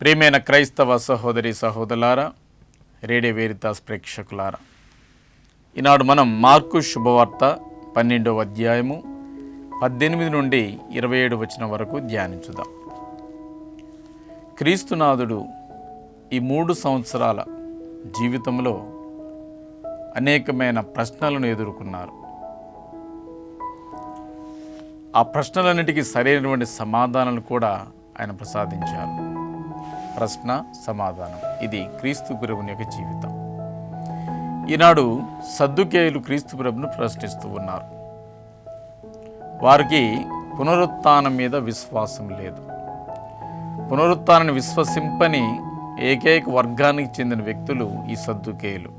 ప్రియమైన క్రైస్తవ సహోదరి సహోదరులారా రేడియో వేరితాస్ ప్రేక్షకులారా ఈనాడు మనం మార్కు శుభవార్త పన్నెండవ అధ్యాయము పద్దెనిమిది నుండి ఇరవై ఏడు వచ్చిన వరకు ధ్యానించుదాం. క్రీస్తునాథుడు ఈ మూడు సంవత్సరాల జీవితంలో అనేకమైన ప్రశ్నలను ఎదుర్కొన్నారు. ఆ ప్రశ్నలన్నిటికీ సరైనటువంటి సమాధానాలు కూడా ఆయన ప్రసాదించారు. ప్రశ్న సమాధానం. ఇది క్రీస్తు ప్రభుని యొక్క జీవితం. ఈనాడు సద్దుకేయులు క్రీస్తు ప్రభును ప్రశ్నిస్తూ ఉన్నారు. వారికి పునరుత్థానం మీద విశ్వాసం లేదు. పునరుత్నాన్ని విశ్వసింపని ఏకైక వర్గానికి చెందిన వ్యక్తులు ఈ సద్దుకేయులు.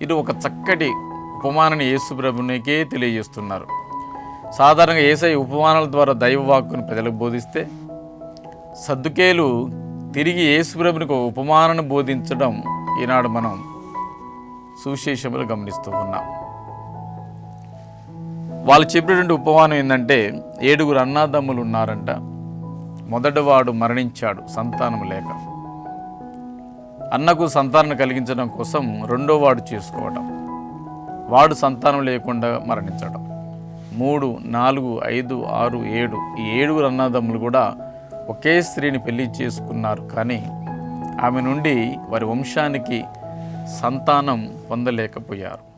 ఇది ఒక చక్కటి ఉపమానని యేసు ప్రభునికే తెలియజేస్తున్నారు. సాధారణంగా ఏసై ఉపమానాల ద్వారా దైవవాక్కును ప్రజలకు బోధిస్తే సద్దుకేలు తిరిగి యేసుప్రభునికి ఉపమానను బోధించడం ఈనాడు మనం సువిశేషములు గమనిస్తూ ఉన్నాం. వాళ్ళు చెప్పినటువంటి ఉపమానం ఏంటంటే ఏడుగురు అన్నాదమ్ములు ఉన్నారంట. మొదటివాడు మరణించాడు సంతానం లేక. అన్నకు సంతానం కలిగించడం కోసం రెండో వాడు చేసుకోవడం వాడు సంతానం లేకుండా మరణించడం. మూడు నాలుగు ఐదు ఆరు ఏడు ఈ ఏడుగురు అన్నదమ్ములు కూడా ఒకే స్త్రీని పెళ్ళి చేసుకున్నారు. కానీ ఆమె నుండి వారి వంశానికి సంతానం పొందలేకపోయారు.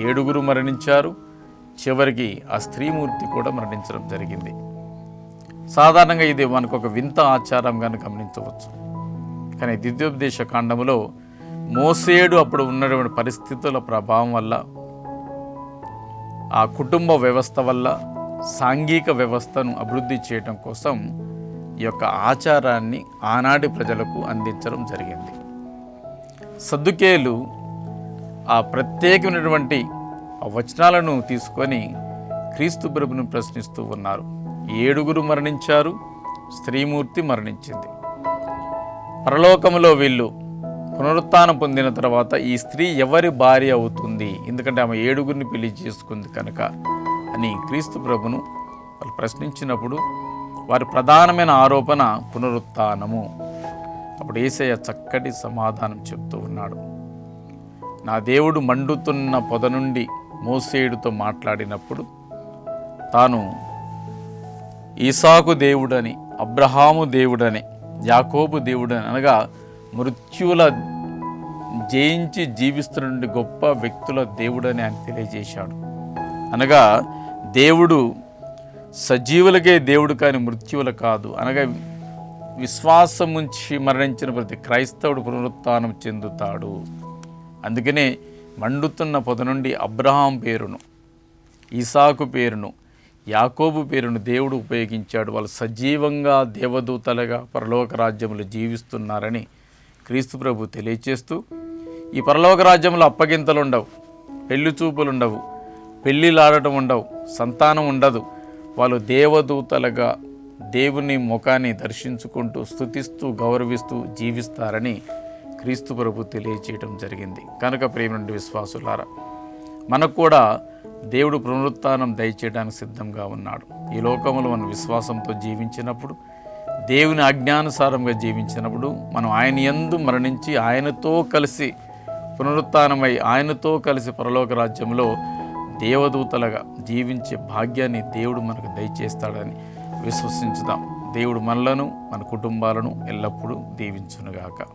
ఏడుగురు మరణించారు. చివరికి ఆ స్త్రీమూర్తి కూడా మరణించడం జరిగింది. సాధారణంగా ఇది మనకు ఒక వింత ఆచారంగాను గమనించవచ్చు. కానీ ద్వితీయోపదేశ కాండములో మోసేడు అప్పుడు ఉన్నటువంటి పరిస్థితుల ప్రభావం వల్ల ఆ కుటుంబ వ్యవస్థ వల్ల సాంఘిక వ్యవస్థను అభివృద్ధి చేయడం కోసం ఈ యొక్క ఆచారాన్ని ఆనాటి ప్రజలకు అందించడం జరిగింది. సద్దుకేలు ఆ ప్రత్యేకమైనటువంటి వచనాలను తీసుకొని క్రీస్తు ప్రభును ప్రశ్నిస్తూ ఉన్నారు. ఏడుగురు మరణించారు స్త్రీమూర్తి మరణించింది. పరలోకములో వీళ్ళు పునరుత్నం పొందిన తర్వాత ఈ స్త్రీ ఎవరి భార్య అవుతుంది? ఎందుకంటే ఆమె ఏడుగురిని పెళ్ళి చేసుకుంది కనుక అని క్రీస్తు ప్రభును వాళ్ళు ప్రశ్నించినప్పుడు వారి ప్రధానమైన ఆరోపణ పునరుత్థానము. అప్పుడు ఏసయ్య చక్కటి సమాధానం చెప్తూ ఉన్నాడు. నా దేవుడు మండుతున్న పొద నుండి మోసేయుడితో మాట్లాడినప్పుడు తాను ఈసాకు దేవుడని అబ్రహాము దేవుడని యాకోబు దేవుడని అనగా మృత్యుల జయించి జీవిస్తున్న గొప్ప వ్యక్తుల దేవుడని ఆయన తెలియజేశాడు. అనగా దేవుడు సజీవులకే దేవుడు కాని మృత్యువుల కాదు. అనగా విశ్వాసం ఉంచి మరణించిన ప్రతి క్రైస్తవుడు పునరుత్నం చెందుతాడు. అందుకనే మండుతున్న పొద నుండి అబ్రహాం పేరును ఈసాకు పేరును యాకోబు పేరును దేవుడు ఉపయోగించాడు. వాళ్ళు సజీవంగా దేవదూతలుగా పరలోక రాజ్యములు జీవిస్తున్నారని క్రీస్తు ప్రభు తెలియచేస్తూ ఈ పరలోక రాజ్యంలో అప్పగింతలు ఉండవు పెళ్ళి చూపులు ఉండవు పెళ్ళిలాడటం ఉండవు సంతానం ఉండదు వాళ్ళు దేవదూతలుగా దేవుని ముఖాన్ని దర్శించుకుంటూ స్థుతిస్తూ గౌరవిస్తూ జీవిస్తారని క్రీస్తు ప్రభు తెలియచేయటం జరిగింది. కనుక ప్రేమ విశ్వాసులారా మనకు కూడా దేవుడు పునరుత్నం దయచేయడానికి సిద్ధంగా ఉన్నాడు. ఈ లోకంలో మనం విశ్వాసంతో జీవించినప్పుడు దేవుని ఆజ్ఞానుసారంగా జీవించినప్పుడు మనం ఆయన ఎందు మరణించి ఆయనతో కలిసి పునరుత్నమై ఆయనతో కలిసి పరలోక రాజ్యంలో దేవదూతలుగా జీవించే భాగ్యాన్ని దేవుడు మనకు దయచేస్తాడని విశ్వసించుదాం. దేవుడు మనలను మన కుటుంబాలను ఎల్లప్పుడూ దీవించునుగాక.